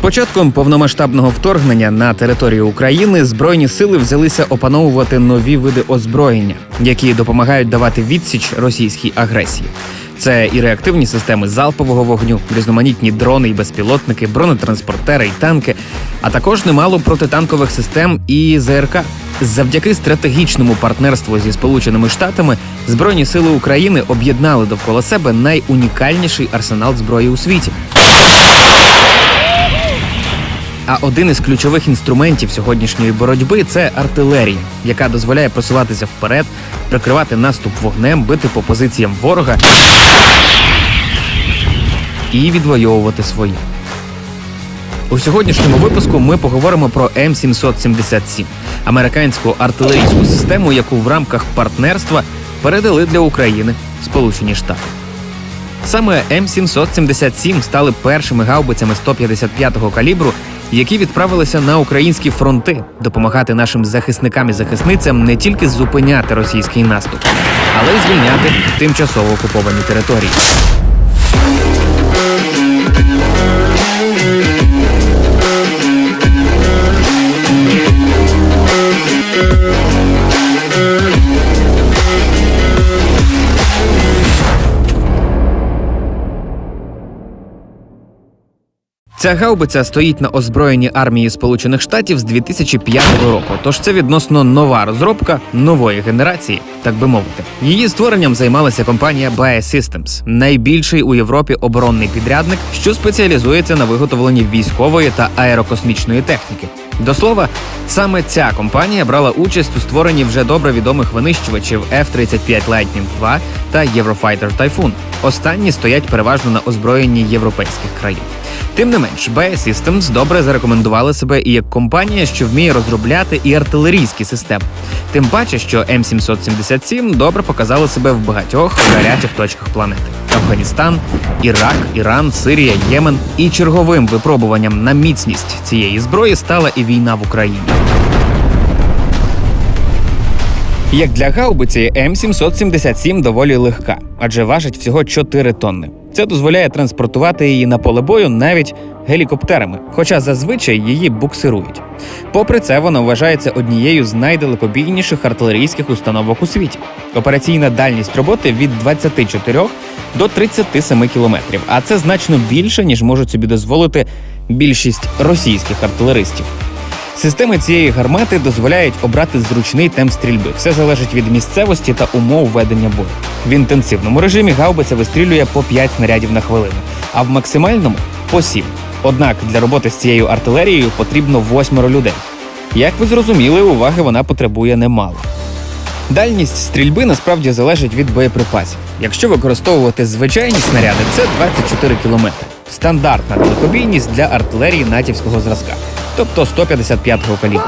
початком повномасштабного вторгнення на територію України збройні сили взялися опановувати нові види озброєння, які допомагають давати відсіч російській агресії. Це і реактивні системи залпового вогню, різноманітні дрони і безпілотники, бронетранспортери і танки, а також немало протитанкових систем і ЗРК. Завдяки стратегічному партнерству зі Сполученими Штатами Збройні сили України об'єднали довкола себе найунікальніший арсенал зброї у світі. А один із ключових інструментів сьогоднішньої боротьби це артилерія, яка дозволяє просуватися вперед, прикривати наступ вогнем, бити по позиціям ворога і відвоювати свої. У сьогоднішньому випуску ми поговоримо про М777 американську артилерійську систему, яку в рамках партнерства передали для України Сполучені Штати. Саме М777 стали першими гаубицями 155-го калібру, які відправилися на українські фронти допомагати нашим захисникам і захисницям не тільки зупиняти російський наступ, але й звільняти тимчасово окуповані території. Ця гаубиця стоїть на озброєнні армії Сполучених Штатів з 2005 року. Тож це відносно нова розробка нової генерації, так би мовити. Її створенням займалася компанія BAE Systems, найбільший у Європі оборонний підрядник, що спеціалізується на виготовленні військової та аерокосмічної техніки. До слова, саме ця компанія брала участь у створенні вже добре відомих винищувачів F-35 Lightning II та Eurofighter Typhoon. Останні стоять переважно на озброєнні європейських країн. Тим не менш, BAE Systems добре зарекомендували себе і як компанія, що вміє розробляти і артилерійські системи. Тим паче, що М777 добре показали себе в багатьох гарячих точках планети: Афганістан, Ірак, Іран, Сирія, Ємен. І черговим випробуванням на міцність цієї зброї стала і війна в Україні. Як для гаубиці, М777 доволі легка, адже важить всього 4 тонни. Це дозволяє транспортувати її на поле бою навіть гелікоптерами, хоча зазвичай її буксирують. Попри це, вона вважається однією з найдалекобійніших артилерійських установок у світі. Операційна дальність роботи від 24 до 37 кілометрів, а це значно більше, ніж можуть собі дозволити більшість російських артилеристів. Системи цієї гармати дозволяють обрати зручний темп стрільби. Все залежить від місцевості та умов ведення бою. В інтенсивному режимі гаубиця вистрілює по 5 снарядів на хвилину, а в максимальному по 7. Однак для роботи з цією артилерією потрібно восьмеро людей. Як ви зрозуміли, уваги вона потребує немало. Дальність стрільби насправді залежить від боєприпасів. Якщо використовувати звичайні снаряди, це 24 кілометри. Стандартна далекобійність для артилерії натівського зразка, тобто 155-го калібру.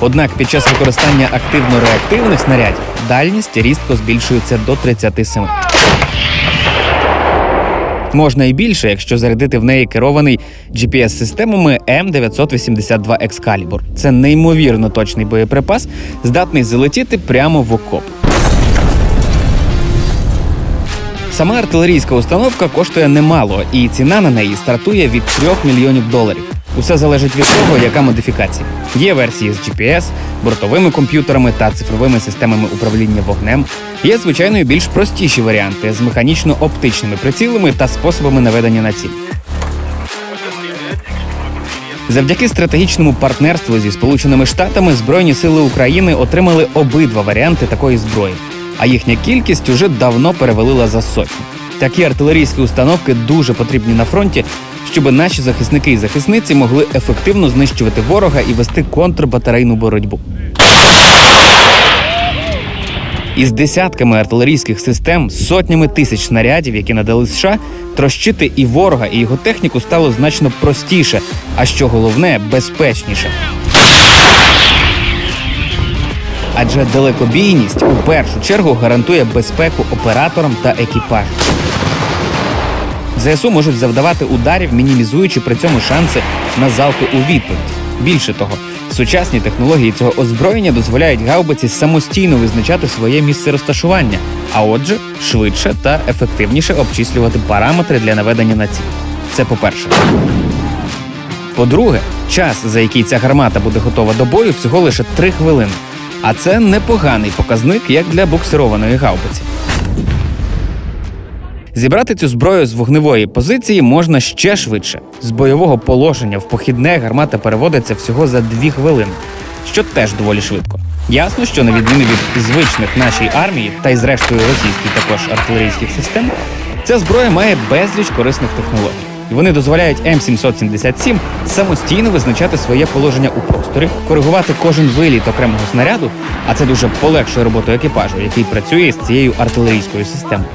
Однак під час використання активно-реактивних снарядів дальність різко збільшується до 37. Можна і більше, якщо зарядити в неї керований GPS-системами М982 Excalibur. Це неймовірно точний боєприпас, здатний залетіти прямо в окоп. Сама артилерійська установка коштує немало, і ціна на неї стартує від 3 мільйонів доларів. Усе залежить від того, яка модифікація. Є версії з GPS, бортовими комп'ютерами та цифровими системами управління вогнем. Є, звичайно, і більш простіші варіанти з механічно-оптичними прицілами та способами наведення на ціль. Завдяки стратегічному партнерству зі Сполученими Штатами Збройні сили України отримали обидва варіанти такої зброї, а їхня кількість уже давно перевалила за сотню. Такі артилерійські установки дуже потрібні на фронті, щоб наші захисники і захисниці могли ефективно знищувати ворога і вести контрбатарейну боротьбу. Із десятками артилерійських систем, сотнями тисяч снарядів, які надали США, трощити і ворога, і його техніку стало значно простіше, а що головне, безпечніше. Адже далекобійність у першу чергу гарантує безпеку операторам та екіпажу. ЗСУ можуть завдавати ударів, мінімізуючи при цьому шанси на залпи у відповідь. Більше того, сучасні технології цього озброєння дозволяють гаубиці самостійно визначати своє місце розташування, а отже, швидше та ефективніше обчислювати параметри для наведення на ціль. Це по-перше. По-друге, час, за який ця гармата буде готова до бою, всього лише 3 хвилини. А це непоганий показник як для буксированої гаубиці. Зібрати цю зброю з вогневої позиції можна ще швидше. З бойового положення в похідне гармата переводиться всього за 2 хвилини, що теж доволі швидко. Ясно, що на відміну від звичних нашій армії та й зрештою російських також артилерійських систем, ця зброя має безліч корисних технологій. І Вони дозволяють М777 самостійно визначати своє положення у просторі, коригувати кожен виліт окремого снаряду, а це дуже полегшує роботу екіпажу, який працює з цією артилерійською системою.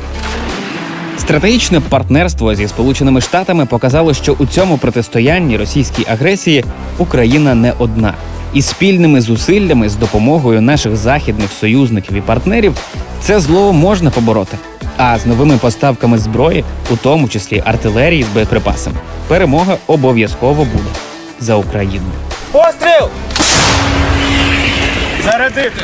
Стратегічне партнерство зі Сполученими Штатами показало, що у цьому протистоянні російській агресії Україна не одна. І спільними зусиллями з допомогою наших західних союзників і партнерів це зло можна побороти. А з новими поставками зброї, у тому числі артилерії з боєприпасами, перемога обов'язково буде за Україну. Постріл! Зарядити!